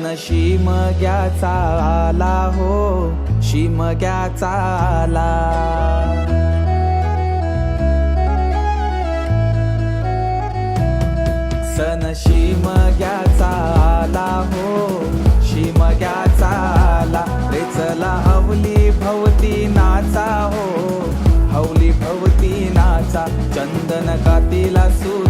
सण शिमग्याचा आला हो शिमग्याचा आला. सन शिमग्याचा आला हो शिमग्याचा आला. रे चला हवली भवती नाचा हो हवली भवती नाचा. चंदन कातीला सूर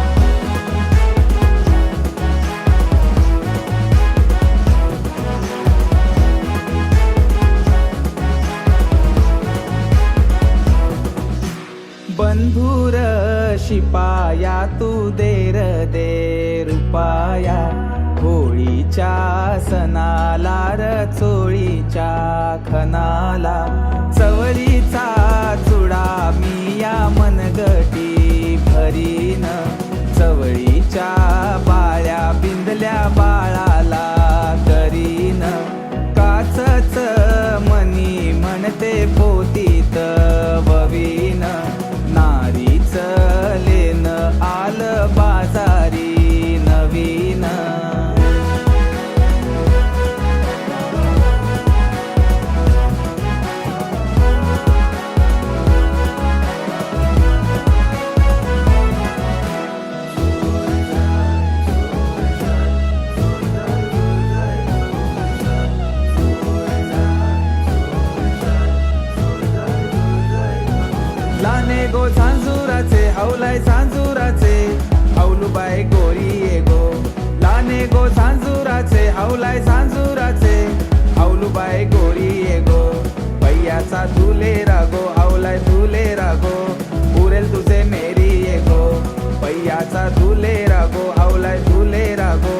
सिंधूर शिपाया तू देर दे रुपाया. होळीच्या सणाला रचोळीच्या खनाला हवलुबाई गोरी ये गो पैयाचा तुले रागो आवलाय तुले रागो. उरेल तुझे मेरी ये गो पैयाचा तुले रागो आवलाय तुले रागो.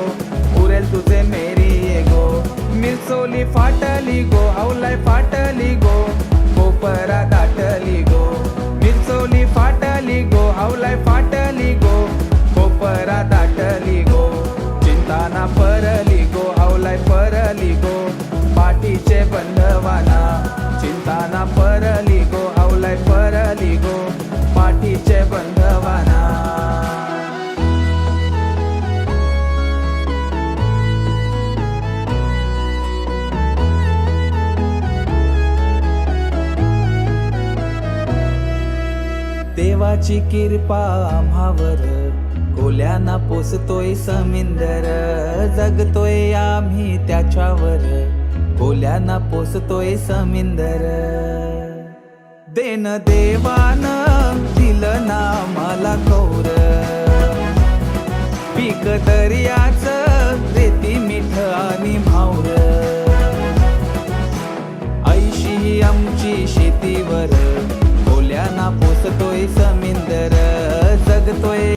उरेल तुझे मेरी ये गो मिरसोली फाटली गो आवलाय फाटली गो. कोपरा दाटली गो. मिरसोली फाटली गो आवलाय फाटली गो. कोपरा दाटली गो. चिंताना परली गो आवलाय परली गो. पाठीचे बंधवाना. चिंताना परली गो आवलाय परली गो पाठीचे बंधवाना. देवाची किरपा आम्हावर कोल्याना पोसतोय समिंदर जगतोय आम्ही त्याच्यावर. बोल्याना पोसतोय समिंदर. देन देवान दिल ना मला कौर. पीक दर्याच रेती मिठ आणि भावर ऐशी आमची शेतीवर बोल्याना पोसतोय समिंदर. जगतोय